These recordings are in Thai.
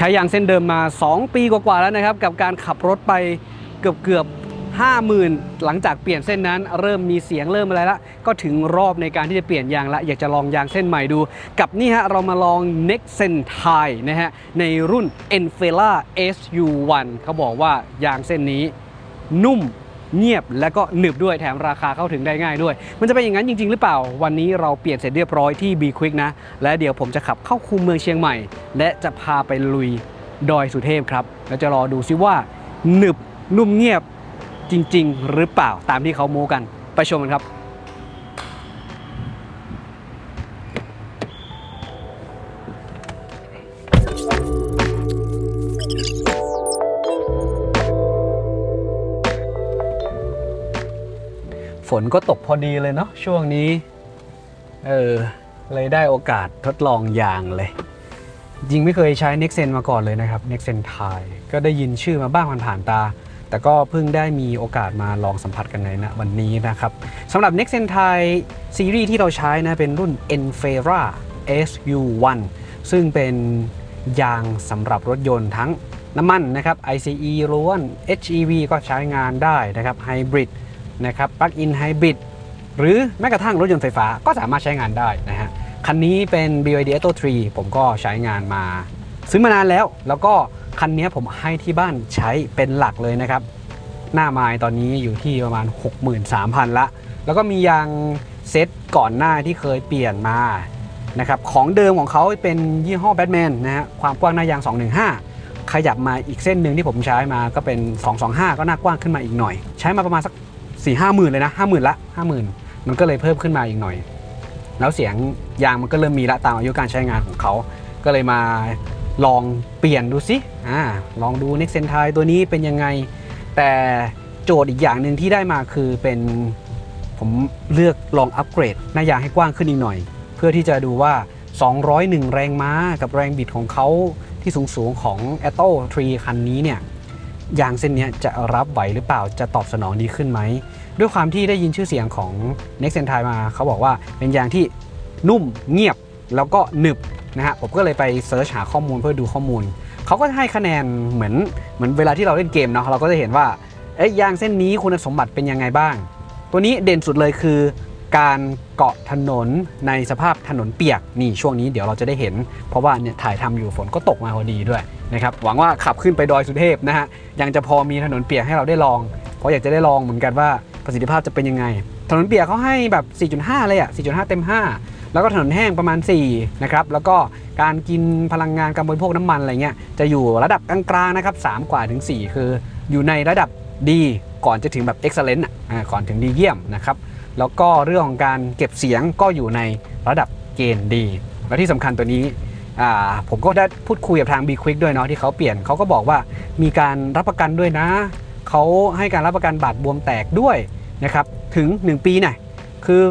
ช้ยางเส้นเดิมมา 2 ปีกว่าๆแล้วนะครับ กับการขับรถไปเกือบเกือบ50,000 หลังจากเปลี่ยนเส้นนั้น เริ่มมีเสียงเริ่มอะไรละ ก็ถึงรอบในการที่จะเปลี่ยนยางละอยากจะลองยางเส้นใหม่ดู กับนี่ฮะ เรามาลอง n e x t e n Thai นะฮะ ในรุ่น Enfela SU1 เขาบอกว่ายางเส้นนี้นุ่ม เงียบและก็หนึบด้วยแถมราคาเข้าถึงได้ง่ายด้วย มันจะเป็นอย่างนั้นจริง ๆ หรือเปล่า วันนี้เราเปลี่ยนเสร็จเรียบร้อยที่ B Quick นะ และเดี๋ยวผมจะขับเข้าคูเมืองเชียงใหม่ และจะพาไปลุยดอยสุเทพครับแล้วจะรอดูซิว่าหนึบนุ่มเงียบจริง ๆ หรือเปล่าตามที่เขาโม้กันไปชมกันครับ ฝนก็ตกพอดีเลยเนาะช่วงนี้ เออ เลยได้โอกาสทดลองยางเลย จริงไม่เคยใช้ n e x e n มาก่อนเลยนะครับ n e x e n Thai ก็ได้ยินชื่อมาบ้างผ่านๆตา แต่ก็เพิ่งได้มีโอกาสมาลองสัมผัสกันในณวันนี้นะครับสำหรับ n e x e n Thai ซีรีส์ที่เราใช้นะเป็นรุ่น Enfera SU1 ซึ่งเป็นยางสำหรับรถยนต์ทั้งน้ำมันนะครับ ICE ล้วน HEV ก็ใช้งานได้นะครับ Hybrid นะครับ Plug-in Hybrid หรือแม้กระทั่งรถยนต์ไฟฟ้าก็สามารถใช้งานได้นะฮะคันนี้เป็น BYD Atto 3 ผมก็ใช้งานมา ซื้อมานานแล้ว แล้วก็คันนี้ผมให้ที่บ้านใช้เป็นหลักเลยนะครับ หน้าไม้ตอนนี้อยู่ที่ประมาณ 63,000 ละ แล้วก็มียางเซ็ตก่อนหน้าที่เคยเปลี่ยนมานะครับของเดิมของเขาเป็นยี่ห้อแบทแมนนะฮะความกว้างหน้ายาง 215 ขยับมาอีกเส้นหนึ่งที่ผมใช้มาก็เป็น 225 ก็หน้ากว้างขึ้นมาอีกหน่อย ใช้มาประมาณสัก 4 5หมื่นเลยนะ50,000ละ50,000มันก็เลยเพิ่มขึ้นมาอีกหน่อย แล้วเสียงยางมันก็เริ่มมีละตามอายุการใช้งานของเขา ก็เลยมาลองเปลี่ยนดูสิอ่าลองดู Next Sen t i ตัวนี้เป็นยังไง แต่โจทย์อีกอย่างหนึ่งที่ได้มาคือเป็นผมเลือกลองอัปเกรดหน้ายางให้กว้างขึ้นอีกหน่อย เพื่อที่จะดูว่า 201 แรงม้ากับแรงบิดของเขาที่สูงสูงของ a t o 3 คันนี้เนี่ย ยางเส้นนี้จะรับไหวหรือเปล่าจะตอบสนองดีขึ้นไหม ด้วยความที่ได้ยินชื่อเสียงของ n e x t e n Thai มา เขาบอกว่าเป็นยางที่นุ่มเงียบแล้วก็หนึบนะฮะผมก็เลยไปเซิร์ชหาข้อมูลเพื่อดูข้อมูล เขาก็ให้คะแนนเหมือนเหมือนเวลาที่เราเล่นเกมเนาะเราก็จะเห็นว่าเอ้ยยางเส้นนี้คุณสมบัติเป็นยังไงบ้าง ตัวนี้เด่นสุดเลยคือ การเกาะถนนในสภาพถนนเปียกนี่ช่วงนี้เดี๋ยวเราจะได้เห็น เพราะว่าเนี่ยถ่ายทำอยู่ฝนก็ตกมาพอดีด้วยนะครับหวังว่าขับขึ้นไปดอยสุเทพนะฮะยังจะพอมีถนนเปียกให้เราได้ลอง เพราะอยากจะได้ลองเหมือนกันว่าประสิทธิภาพจะเป็นยังไง ถนนเปียกเขาให้แบบ 4.5 เลยอะ 4.5 เต็ม 5 แล้วก็ถนนแห้งประมาณ 4 นะครับ แล้วก็การกินพลังงานการบริโภคน้ำมันอะไรเงี้ยจะอยู่ระดับกลางๆนะครับ 3 กว่าถึง 4 คืออยู่ในระดับดีก่อนจะถึงแบบ excellent อะอ่าก่อนถึงดีเยี่ยมนะครับ แล้วก็เรื่องของการเก็บเสียงก็อยู่ในระดับเกณฑ์ดี และที่สำคัญตัวนี้ผมก็ได้พูดคุยกับทาง B Quick ด้วยเนาะที่เขาเปลี่ยนเขาก็บอกว่ามีการรับประกันด้วยนะ เขาให้การรับประกันบาดบวมแตกด้วยนะครับถึง 1 ปีน่ะคือ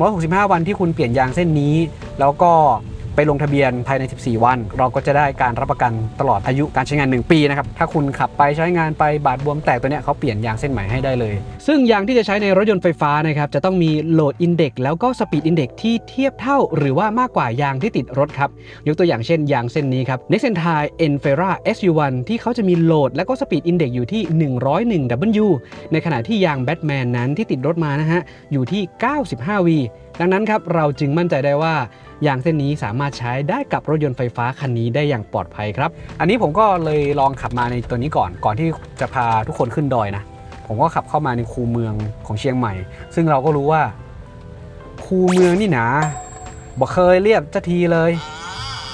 365 วันที่คุณเปลี่ยนยางเส้นนี้ แล้วก็ ไปลงทะเบียนภายใน 14 วัน เราก็จะได้การรับประกันตลอดอายุการใช้งาน 1 ปีนะครับถ้าคุณขับไปใช้งานไปบาดบวมแตกตัวเนี้ยเขาเปลี่ยนยางเส้นใหม่ให้ได้เลย ซึ่งยางที่จะใช้ในรถยนต์ไฟฟ้านะครับจะต้องมีโหลดอินเด็กแล้วก็สปีดอินเด็กที่เทียบเท่า หรือว่ามากกว่ายางที่ติดรถครับยกตัวอย่างเช่นยางเส้นนี้ครับ Next and Thai Enfera SU1 ที่เขาจะมีโหลดและก็สปีดอินเด็กอยู่ที่ 101 W ในขณะที่ยางแบทแมนนั้นที่ติดรถมานะฮะอยู่ที่ 95 V ดังนั้นครับเราจึงมั่นใจได้ว่า ยางเส้นนี้สามารถใช้ได้กับรถยนต์ไฟฟ้าคันนี้ได้อย่างปลอดภัยครับ อันนี้ผมก็เลยลองขับมาในตัวนี้ก่อน ก่อนที่จะพาทุกคนขึ้นดอยนะ ผมก็ขับเข้ามาในคูเมืองของเชียงใหม่ ซึ่งเราก็รู้ว่า คูเมืองนี่นาบ่เคยเรียบสักทีเลย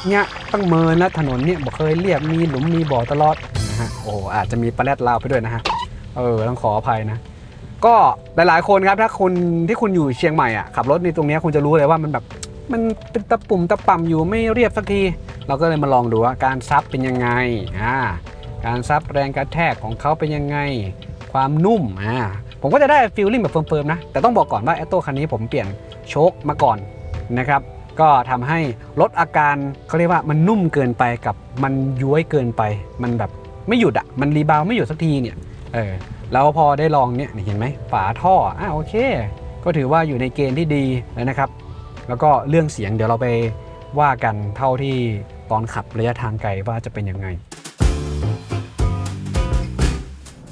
เนี่ยตั้งเมินแล้วถนนเนี่ยบ่เคยเรียบมีหลุมมีบ่อตลอดนะฮะโอ้อาจจะมีปลาแรดลาวไปด้วยนะฮะเออต้องขออภัยนะก็หลายๆคนครับถ้าคุณที่คุณอยู่เชียงใหม่อะขับรถในตรงนี้คุณจะรู้เลยว่ามันแบบ มันเป็นตะปุ่มตะป่ำอยู่ไม่เรียบสักที เราก็เลยมาลองดูว่าการซับเป็นยังไงอ่าการซับแรงกระแทกของเขาเป็นยังไง ความนุ่มอ่าผมก็จะได้ฟีลลิ่งแบบเฟิร์มๆนะ แต่ต้องบอกก่อนว่าแอตโต้คันนี้ผมเปลี่ยนโชคมาก่อนนะครับ ก็ทำให้ลดอาการเขาเรียกว่ามันนุ่มเกินไปกับมันย้วยเกินไป มันแบบไม่หยุดอะมันรีบาวด์ไม่หยุดสักทีเนี่ยเออแล้วพอได้ลองเนี่ยเห็นไหมฝาท่ออะโอเค ก็ถือว่าอยู่ในเกณฑ์ที่ดีแล้วนะครับ แล้วก็เรื่องเสียงเดี๋ยวเราไปว่ากันเท่าที่ตอนขับระยะทางไกลว่าจะเป็นยังไง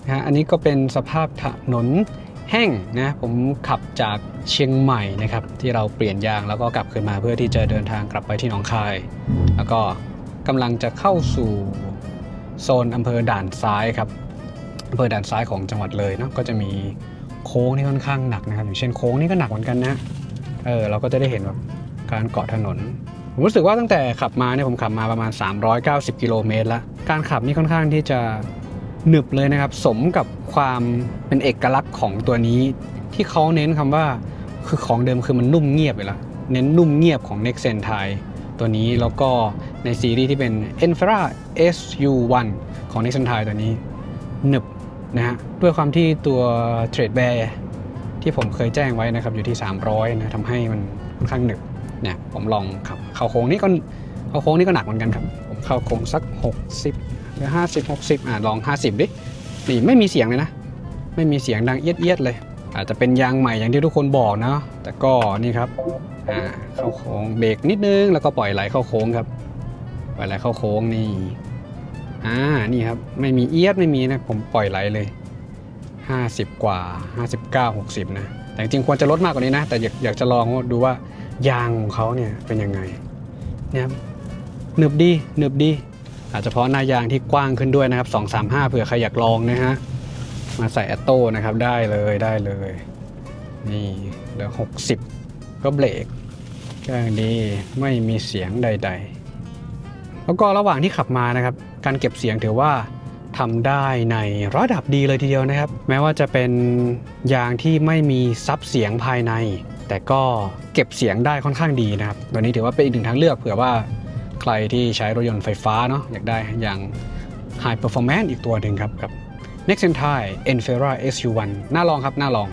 นะอันนี้ก็เป็นสภาพถนนแห้งนะ ผมขับจากเชียงใหม่นะครับ ที่เราเปลี่ยนยางแล้วก็กลับคืนมาเพื่อที่จะเดินทางกลับไปที่หนองคาย แล้วก็กำลังจะเข้าสู่โซนอำเภอด่านซ้ายครับอำเภอด่านซ้ายของจังหวัดเลยเนาะก็จะมีโค้งที่ค่อนข้างหนักนะครับอย่างเช่นโค้งนี่ก็หนักเหมือนกันนะ เออเราก็จะได้เห็นแบบการเกาะถนน ผมรู้สึกว่าตั้งแต่ขับมาเนี่ยผมขับมาประมาณ 390 กิโลเมตรแล้วการขับนี่ค่อนข้างที่จะหนึบเลยนะครับ สมกับความเป็นเอกลักษณ์ของตัวนี้ ที่เขาเน้นคำว่าคือของเดิมคือมันนุ่มเงียบไปแล้วเน้นนุ่มเงียบของ nexen Thai ตัวนี้แล้วก็ในซีรีส์ที่เป็น Enfera SU1 ของ nexen Thai ตัวนี้หนึบนะฮะด้วยความที่ตัว Trade Bear ที่ผมเคยแจ้งไว้นะครับอยู่ที่ 300นะทำให้มันค่อนข้างหนึบเนี่ยผมลองขับเข้าโค้งนี่ก็เข้าโค้งนี่ก็หนักเหมือนกันครับ ผมเข้าโค้งสัก 60 หรือ 50 60อะลอง 50 ดินี่ไม่มีเสียงเลยนะ ไม่มีเสียงดังเอียดเอียดๆเลย อาจจะเป็นยางใหม่อย่างที่ทุกคนบอกนะแต่ก็นี่ครับอ่าเข้าโค้งเบรกนิดนึงแล้วก็ปล่อยไหลเข้าโค้งครับปล่อยไหลเข้าโค้งนี่อ่านี่ครับไม่มีเอียดไม่มีนะผมปล่อยไหลเลย 50 กว่า 59 60 นะ แต่จริงๆควรจะลดมากกว่านี้นะ แต่อยากอยากจะลองดูว่ายางของเขาเนี่ยเป็นยังไงเนี่ยหนึบดีหนึบดีอาจจะเพราะหน้ายางที่กว้างขึ้นด้วยนะครับ 235 เผื่อใครอยากลองนะฮะ มาใส่แอตโต้นะครับได้เลยได้เลย นี่เหลือ 60 ก็เบรกเครื่องดีไม่มีเสียงใด ๆ แล้วก็ระหว่างที่ขับมานะครับ การเก็บเสียงถือว่า ทำได้ในระดับดีเลยทีเดียวนะครับ แม้ว่าจะเป็นยางที่ไม่มีซับเสียงภายใน แต่ก็เก็บเสียงได้ค่อนข้างดีนะครับตัวนี้ถือว่าเป็นอีกหนึ่งทางเลือกเผื่อว่าใครที่ใช้รถยนต์ไฟฟ้าเนาะอยากได้อย่าง High Performance อีกตัวหนึ่งครับกับ Next e n Thai Enfera SU1 น่าลองครับน่าลอง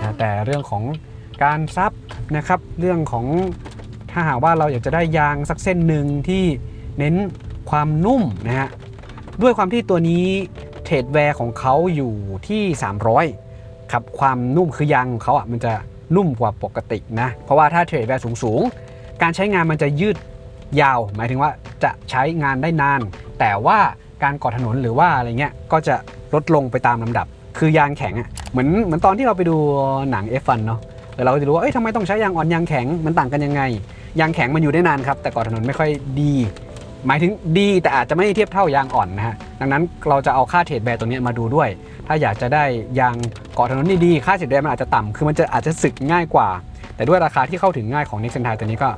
นะแต่เรื่องของการซับนะครับ เรื่องของถ้าหากว่าเราอยากจะได้ยางสักเส้นหนึ่งที่เน้นความนุ่มนะฮะ ด้วยความที่ตัวนี้เทรดแวร์ของเขาอยู่ที่ 300ครับความนุ่มคือยางของเขาอะมันจะนุ่มกว่าปกตินะ เพราะว่าถ้าเทรดแวร์สูงๆ การใช้งานมันจะยืดยาว หมายถึงว่าจะใช้งานได้นาน แต่ว่าการก่อถนนหรือว่าอะไรเงี้ยก็จะลดลงไปตามลำดับ คือยางแข็งอะเหมือนเหมือนตอนที่เราไปดูหนัง F1 เนาะแล้วเราก็จะรู้ว่าเอ้ยทำไมต้องใช้ยางอ่อนยางแข็งมันต่างกันยังไงยางแข็งมันอยู่ได้นานครับแต่ก่อถนนไม่ค่อยดี หมายถึงดีแต่อาจจะไม่เทียบเท่ายางอ่อนนะฮะดังนั้นเราจะเอาค่าเทรดแบร์ตัวนี้มาดูด้วย ถ้าอยากจะได้ยางเกาะถนนดีๆค่าเทรดแบร์มันอาจจะต่ำคือมันจะอาจจะสึกง่ายกว่า แต่ด้วยราคาที่เข้าถึงง่ายของ Nexen t i ตัวนี้ก็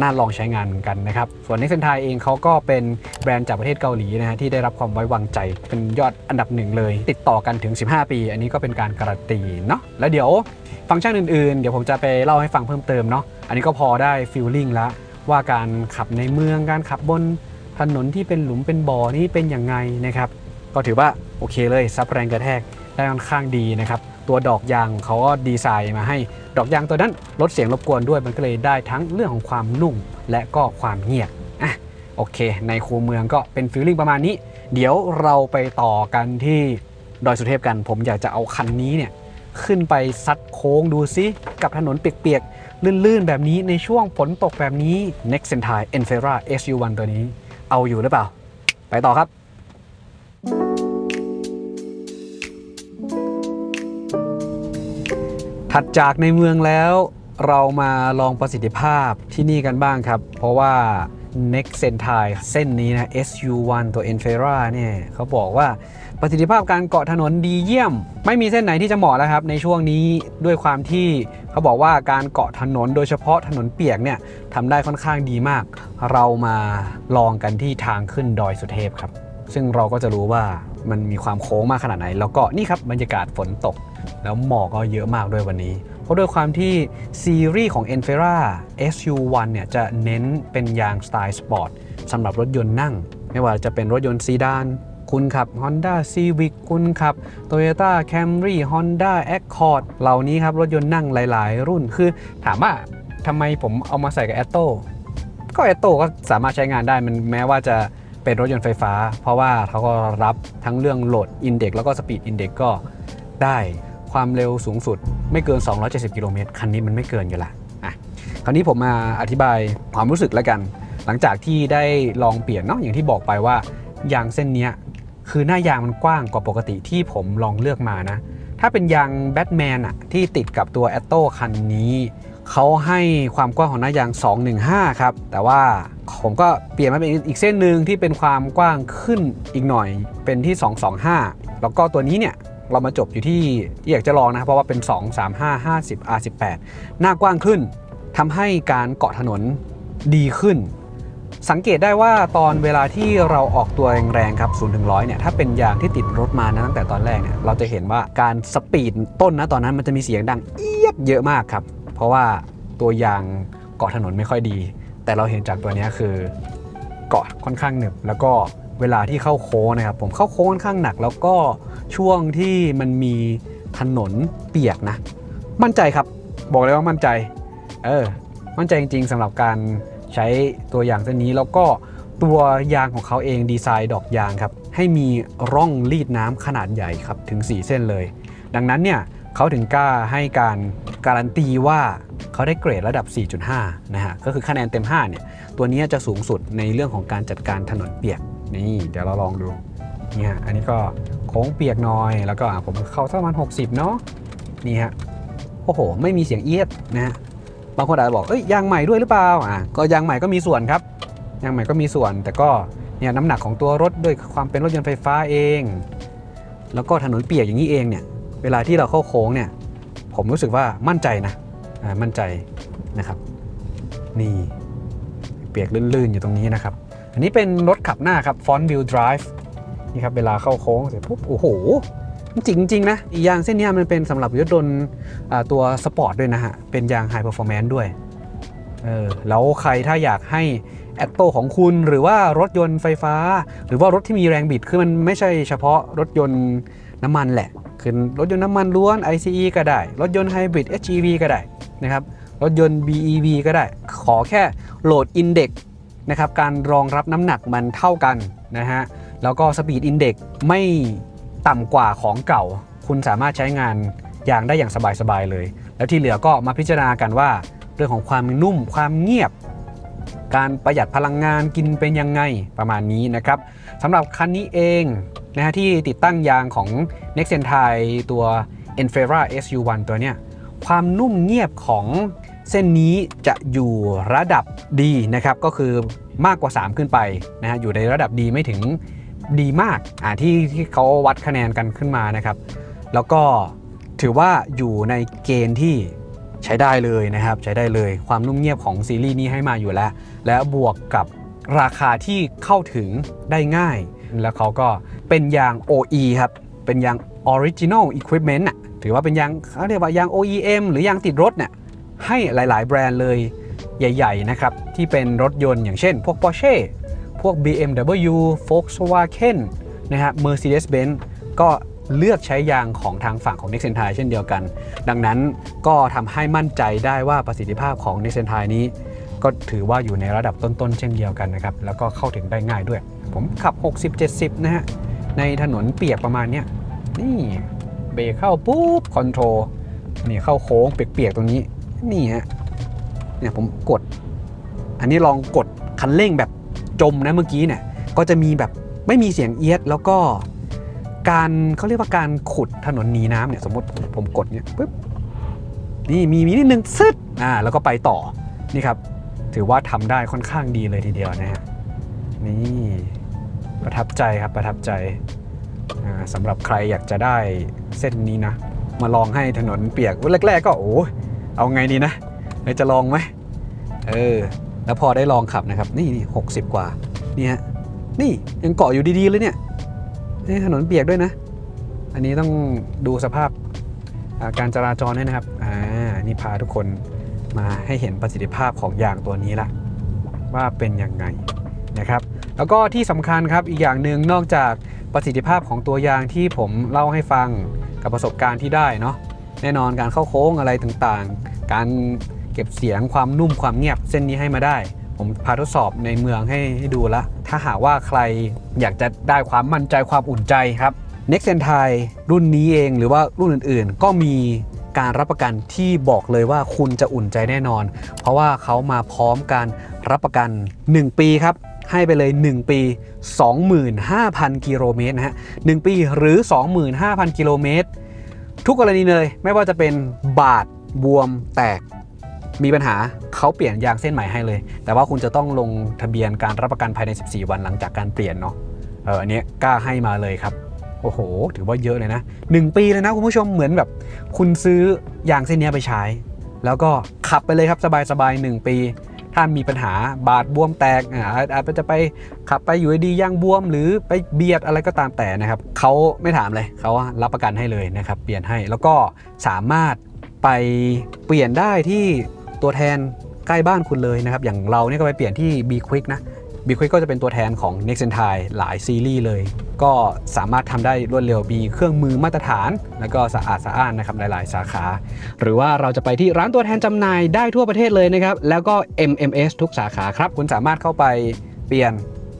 น่าลองใช้งานเหมือนกันนะครับ ส่วน Nexen t i เองเขาก็เป็นแบรนด์จากประเทศเกาหลีนะฮะที่ได้รับความไว้วางใจเป็นยอดอันดับหนึ่งเลย ติดต่อกันถึง 15 ปี อันนี้ก็เป็นการการันตีเนาะแล้วเดี๋ยวฟังก์ชันอื่นๆ เดี๋ยวผมจะไปเล่าให้ฟังเพิ่มเติมเนาะอันนี้ก็พอได้ฟีลลิ่งแล้ว ว่าการขับในเมืองการขับบนถนนที่เป็นหลุมเป็นบ่อนี่เป็นอยังไงนะครับ ก็ถือว่าโอเคเลยซับแรงกระแทกได้ค่อนข้างดีนะครับ ตัวดอกยางเขาก็ดีไซน์มาให้ ดอกยางตัวนั้นลดเสียงรบกวนด้วยมันก็เลยได้ทั้งเรื่องของความนุ่มและก็ความเงียบอะโอเค ในคูเมืองก็เป็นฟีลลิ่งประมาณนี้ เดี๋ยวเราไปต่อกันที่ดอยสุเทพกัน ผมอยากจะเอาคันนี้เนี่ยขึ้นไปซัดโค้งดูซิกับถนนเปียก ลื่นๆ แบบนี้ในช่วงฝนตกแบบนี้ Next Sentai Enfera SU1 ตัวนี้ เอาอยู่หรือเปล่า ไปต่อครับ ถัดจากในเมืองแล้วเรามาลองประสิทธิภาพที่นี่กันบ้างครับ เพราะว่า Next Sentai เส้นนี้นะ SU1 ตัว Enfera เนี่ยเขาบอกว่า ประสิทธิภาพการเกาะถนนดีเยี่ยม ไม่มีเส้นไหนที่จะเหมาะแล้วครับในช่วงนี้ด้วยความที่เขาบอกว่าการเกาะถนนโดยเฉพาะถนนเปียกเนี่ยทำได้ค่อนข้างดีมาก เรามาลองกันที่ทางขึ้นดอยสุเทพครับ ซึ่งเราก็จะรู้ว่ามันมีความโค้งมากขนาดไหน แล้วก็นี่ครับบรรยากาศฝนตก แล้วหมอกก็เยอะมากด้วยวันนี้ เพราะด้วยความที่ซีรีส์ของ Enfera SU1 เนี่ยจะเน้นเป็นยางสไตล์สปอร์ตสำหรับรถยนต์นั่ง ไม่ว่าจะเป็นรถยนต์ซีดาน คุณขับ Honda Civic คุณขับ Toyota Camry Honda Accord เหล่านี้ครับ รถยนต์นั่งหลาย ๆ รุ่นคือถามว่าทำไมผมเอามาใส่กับ a t t o ก็ a t t o ก็สามารถใช้งานได้มันแม้ว่าจะเป็นรถยนต์ไฟฟ้า เพราะว่าเขาก็รับทั้งเรื่องโหลดอินเด็กแล้วก็สปีดอินเด็กก็ได้ความเร็วสูงสุดไม่เกิน 270 กิโลเมตรคันนี้มันไม่เกินอยู่ละอะคราวนี้ผมมาอธิบายความรู้สึกแล้วกัน หลังจากที่ได้ลองเปลี่ยนเนาะอย่างที่บอกไปว่ายางเส้นเนี้ย คือหน้ายางมันกว้างกว่าปกติที่ผมลองเลือกมานะ ถ้าเป็นยางแบทแมนอะที่ติดกับตัว a t t o คันนี้เขาให้ความกว้างของหน้ายาง 215 ครับ แต่ว่าผมก็เปลี่ยนมาเป็นอีกเส้นหนึ่งที่เป็นความกว้างขึ้นอีกหน่อยเป็นที่ 225 แล้วก็ตัวนี้เนี่ยเรามาจบอยู่ที่อยากจะลองนะเพราะว่าเป็น 2 3 5 50 R18 หน้ากว้างขึ้นทำให้การเกาะถนนดีขึ้น สังเกตได้ว่าตอนเวลาที่เราออกตัวแรงๆครับ0ถึง100เนี่ยถ้าเป็นยางที่ติดรถมานะตั้งแต่ตอนแรกเนี่ยเราจะเห็นว่าการสปีดต้นนะตอนนั้นมันจะมีเสียงดังเอียดเยอะมากครับ เพราะว่าตัวยางเกาะถนนไม่ค่อยดี แต่เราเห็นจากตัวนี้คือเกาะค่อนข้างหนึบแล้วก็เวลาที่เข้าโค้งนะครับผมเข้าโค้งค่อนข้างหนัก แล้วก็ช่วงที่มันมีถนนเปียกนะ มั่นใจครับ บอกเลยว่ามั่นใจ เออ มั่นใจจริง ๆสำหรับการ ใช้ตัวอย่างเส้นนี้แล้วก็ตัวยางของเขาเองดีไซน์ดอกยางครับ ให้มีร่องรีดน้ำขนาดใหญ่ครับถึง 4 เส้นเลย ดังนั้นเนี่ยเขาถึงกล้าให้การการันตีว่าเขาได้เกรดระดับ 4.5 นะฮะ ก็คือคะแนนเต็ม 5 เนี่ย ตัวนี้จะสูงสุดในเรื่องของการจัดการถนนเปียก นี่ เดี๋ยวเราลองดู นี่ฮะ อันนี้ก็โค้งเปียกน้อย แล้วก็ผมเข้าสักประมาณ 60 เนาะ นี่ฮะ โอ้โห ไม่มีเสียงเอียดนะฮะ บางคนอาจจะบอกเอ้ยยางใหม่ด้วยหรือเปล่าอะก็ยางใหม่ก็มีส่วนครับยางใหม่ก็มีส่วน แต่ก็เนี่ยน้ำหนักของตัวรถด้วยความเป็นรถยนต์ไฟฟ้าเอง แล้วก็ถนนเปียกอย่างนี้เองเนี่ยเวลาที่เราเข้าโค้งเนี่ยผมรู้สึกว่ามั่นใจนะมั่นใจนะครับ นี่เปียกลื่นๆอยู่ตรงนี้นะครับ อันนี้เป็นรถขับหน้าครับ front wheel drive นี่ครับเวลาเข้าโค้งเสร็จปุ๊บโอ้โห จริงจริงๆนะยางเส้นนี้มันเป็นสำหรับรถยนต์ตัวสปอร์ตด้วยนะฮะ เป็นยาง high performance ด้วยเออแล้วใครถ้าอยากให้แอตโตของคุณหรือว่ารถยนต์ไฟฟ้า หรือว่ารถที่มีแรงบิด คือมันไม่ใช่เฉพาะรถยนต์น้ำมันแหละ คือรถยนต์น้ำมันล้วน ICE ก็ได้ รถยนต์ไฮบริด HEV ก็ได้นะครับรถยนต์ BEV ก็ได้ ขอแค่โหลดอินเด็กนะครับการรองรับน้ำหนักมันเท่ากันนะฮะแล้วก็สปีดอินเด็กไม่ ต่ำกว่าของเก่า คุณสามารถใช้งานยางได้อย่างสบายๆเลย แล้วที่เหลือก็มาพิจารณากันว่า เรื่องของความนุ่มความเงียบ การประหยัดพลังงานกินเป็นยังไงประมาณนี้นะครับสำหรับคันนี้เองนะฮะที่ติดตั้งยางของ n e x t e n Thai ตัว Enfera SU1 ตัวเนี้ยความนุ่มเงียบของเส้นนี้จะอยู่ระดับดีนะครับ ก็คือมากกว่า 3 ขึ้นไปนะฮะอยู่ในระดับดีไม่ถึง ดีมากอ่าที่ที่เขาวัดคะแนนกันขึ้นมานะครับ แล้วก็ถือว่าอยู่ในเกณฑ์ที่ใช้ได้เลยนะครับ ใช้ได้เลยความนุ่มเงียบของซีรีส์นี้ให้มาอยู่แล้ว และบวกกับราคาที่เข้าถึงได้ง่าย แล้วเขาก็เป็นยาง OE ครับ เป็นยาง Original Equipment น่ะถือว่าเป็นยางเขาเรียกว่ายาง OEM หรือยางติดรถเนี่ยให้หลาย ๆ แบรนด์เลยใหญ่ ๆ นะครับ ที่เป็นรถยนต์อย่างเช่น พวก Porsche พวก BMW Volkswagen นะฮะ Mercedes-Benz ก็เลือกใช้ยางของทางฝั่งของ Nexen t i เช่นเดียวกัน ดังนั้นก็ทำให้มั่นใจได้ว่าประสิทธิภาพของ Nexen t i นี้ ก็ถือว่าอยู่ในระดับต้นๆ เช่นเดียวกันนะครับ แล้วก็เข้าถึงได้ง่ายด้วย ผมขับ 60-70 นะฮะ ในถนนเปียกประมาณเนี้ยนี่เบรกเข้าปุ๊บคอนโทรลนี่เข้าโค้งเปียกๆตรงนี้ นี่ฮะเนี่ยผมกด อันนี้ลองกดคันเร่งแบบ จมนะเมื่อกี้เนี่ยก็จะมีแบบไม่มีเสียงเอียดแล้วก็การเขาเรียกว่าการขุดถนนหนีน้ำเนี่ยสมมติผมกดเนี่ยปุ๊บนี่มีมีนิดนึงซึดอ่าแล้วก็ไปต่อนี่ครับ ถือว่าทำได้ค่อนข้างดีเลยทีเดียวนะฮะนี่ประทับใจครับประทับใจอ่าสำหรับใครอยากจะได้เส้นนี้นะ มาลองให้ถนนเปียกแรกๆก็โอ้เอาไงดีนะจะลองไหมเออ แล้วพอได้ลองขับนะครับ นี่นี่หกสิบกว่านี่ฮะนี่ยังเกาะอยู่ดีๆเลยเนี่ยถนนเปียกด้วยนะ อันนี้ต้องดูสภาพาการจราจรด้วยนะครับอ่านี่พาทุกคนมาให้เห็นประสิทธิภาพของยางตัวนี้ละว่าเป็นยังไงนะครับแล้วก็ที่สำคัญครับอีกอย่างหนึ่งนอกจากประสิทธิภาพของตัวยางที่ผมเล่าให้ฟังกับประสบการณ์ที่ได้เนาะแน่นอนการเข้าโค้งอะไรต่างๆ การ ก็บเสียงความนุ่มความเงียบเส้นนี้ให้มาได้ ผมพาทดสอบในเมืองให้ให้ดูละ ถ้าหากว่าใครอยากจะได้ความมั่นใจความอุ่นใจครับ n e x t e n Thai รุ่นนี้เองหรือว่ารุ่นอื่นๆ ก็มีการรับประกันที่บอกเลยว่าคุณจะอุ่นใจแน่นอน เพราะว่าเขามาพร้อมการรับประกัน 1 ปีครับ ให้ไปเลย 1 ปี 25,000 กิโลเมตรนะฮะ1ปีหรือ 25,000 กิโลเมตร ทุกกรณีเลยไม่ว่าจะเป็นบาดบวมแตก มีปัญหาเขาเปลี่ยนยางเส้นใหม่ให้เลย แต่ว่าคุณจะต้องลงทะเบียนการรับประกันภายใน 14 วันหลังจากการเปลี่ยนเนาะเอออันนี้กล้าให้มาเลยครับโอ้โห ถือว่าเยอะเลยนะ 1 ปีเลยนะคุณผู้ชมเหมือนแบบ คุณซื้อยางเส้นนี้ไปใช้ แล้วก็ขับไปเลยครับสบายๆ1ปี ถ้ามีปัญหาบาดบวมแตกอ่าอาจจะไปขับไปอยู่ดียางบวม หรือไปเบียดอะไรก็ตามแต่นะครับเขาไม่ถามเลยเขารับประกันให้เลยนะครับ เปลี่ยนให้แล้วก็สามารถไปเปลี่ยนได้ที่ ตัวแทนใกล้บ้านคุณเลยนะครับ อย่างเราเนี่ยก็ไปเปลี่ยนที่ B Quick นะ B Quick ก็จะเป็นตัวแทนของ Next e n t i หลายซีรีส์เลย ก็สามารถทำได้รวดเร็วมีเครื่องมือมาตรฐาน แล้วก็สะอาดสะอ้านนะครับหลาย ๆ สาขา หรือว่าเราจะไปที่ร้านตัวแทนจำหน่ายได้ทั่วประเทศเลยนะครับ แล้วก็ MMS ทุกสาขาครับ คุณสามารถเข้าไปเปลี่ยน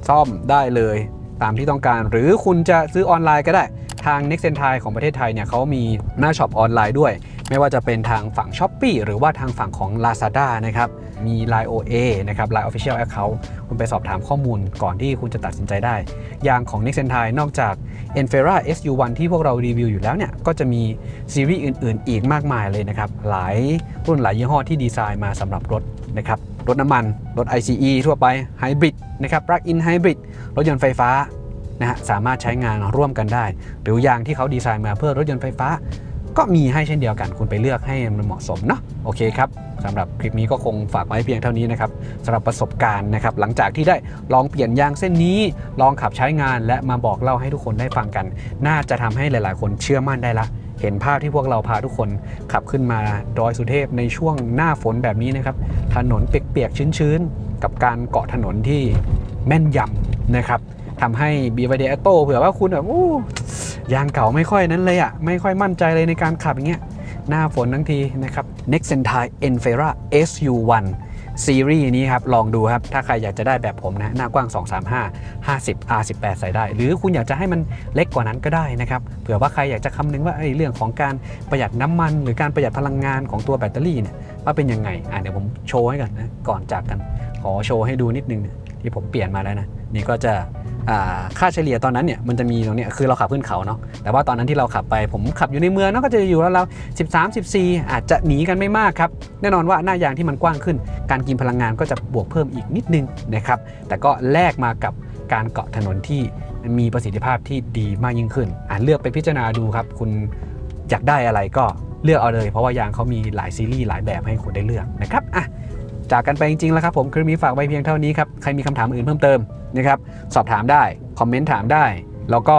ซ่อมได้เลยตามที่ต้องการ หรือคุณจะซื้อออนไลน์ก็ได้ทาง Next e n t i ของประเทศไทยเนี่ยเขามีหน้าช็อปออนไลน์ด้วย ไม่ว่าจะเป็นทางฝั่ง s h อ p e e หรือว่าทางฝั่งของ Lazada นะครับ มี Line OA นะครับ Line Official Account คุณไปสอบถามข้อมูลก่อนที่คุณจะตัดสินใจได้ยางของ n e x t e n t i นอกจาก Enfera SU1 ที่พวกเรารีวิวอยู่แล้วเนี่ย ก็จะมีซีรีส์อื่น ๆ อีกมากมายเลยนะครับ หลายรุ่นหลายยี่ห้อที่ดีไซน์มาสำหรับรถนะครับ รถน้ำมัน รถ ICE ทั่วไป Hybrid นะครับ Plug-in Hybrid รถยนต์ไฟฟ้านะฮะสามารถใช้งานร่วมกันได้ หรือยางที่เขาดีไซน์มาเพื่อรถยนต์ไฟฟ้า ก็มีให้เช่นเดียวกัน คุณไปเลือกให้มันเหมาะสมเนาะโอเคครับสำหรับคลิปนี้ก็คงฝากไว้เพียงเท่านี้นะครับสำหรับประสบการณ์นะครับหลังจากที่ได้ลองเปลี่ยนยางเส้นนี้ ลองขับใช้งานและมาบอกเล่าให้ทุกคนได้ฟังกัน น่าจะทำให้หลาย ๆ คนเชื่อมั่นได้ละเห็นภาพที่พวกเราพาทุกคนขับขึ้นมาดอยสุเทพในช่วงหน้าฝนแบบนี้นะครับ ถนนเปียกๆ ชื้นๆ กับการเกาะถนนที่แม่นยำนะครับทำให้ b y d a t o เผื่อว่าคุณแบบโอ้ ยางเก่าไม่ค่อยนั้นเลยอะ่ะ ไม่ค่อยมั่นใจเลยในการขับอย่างเงี้ย หน้าฝนทั้งทีนะครับ Next e n t i Enfera SU1 ซีรีส์นี้ครับ ลองดูครับ ถ้าใครอยากจะได้แบบผมนะ หน้ากว้าง 235 50 R18 ใส่ได้ หรือคุณอยากจะให้มันเล็กกว่านั้นก็ได้นะครับ เผื่อว่าใครอยากจะคำนึงว่าเอ้เรื่องของการประหยัดน้ำมัน หรือการประหยัดพลังงานของตัวแบตเตอรี่เนี่ยว่าเป็นยังไง อะเดี๋ยวผมโชว์ให้กันนะ ก่อนจากกัน ขอโชว์ให้ดูนิดนึงนะที่ผมเปลี่ยนมาแล้วนะ นี่ก็จะ ค่าเฉลี่ยตอนนั้นเนี่ยมันจะมีตรงเนี้ยคือเราขับขึ้นเขาเนาะแต่ว่าตอนนั้นที่เราขับไปผมขับอยู่ในเมืองเนาะก็จะอยู่แล้วเรา13 14อาจจะหนีกันไม่มากครับแน่นอนว่าหน้ายางที่มันกว้างขึ้น การกินพลังงานก็จะบวกเพิ่มอีกนิดนึงนะครับแต่ก็แลกมากับการเกาะถนนที่มีประสิทธิภาพที่ดีมากยิ่งขึ้นอ่าเลือกไปพิจารณาดูครับ คุณอยากได้อะไรก็เลือกเอาเลย เพราะว่ายางเขามีหลายซีรีส์หลายแบบให้คุณได้เลือกนะครับอะ จากกันไปจริงๆแล้วครับผมคลิปนี้ฝากไว้เพียงเท่านี้ครับใครมีคำถามอื่นเพิ่มเติมนะครับสอบถามได้คอมเมนต์ถามได้ แล้วก็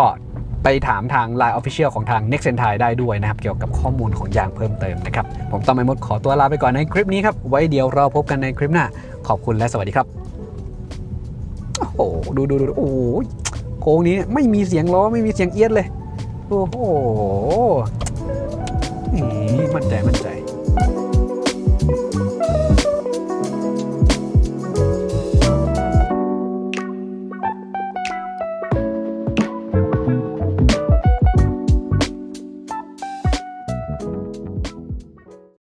ไปถามทาง Line Official ของทาง Next e n t i ได้ด้วยนะครับ เกี่ยวกับข้อมูลของยางเพิ่มเติมนะครับ ผมต้องไปมดขอตัวลาไปก่อนในคลิปนี้ครับ ไว้เดี๋ยวเราพบกันในคลิปหน้า ขอบคุณและสวัสดีครับ โอ้โห ดูดูดูโอ้โหโค้งนี้ไม่มีเสียงล้อไม่มีเสียงเอียดเลย โอ้โห มั่นใจ มั่นใจ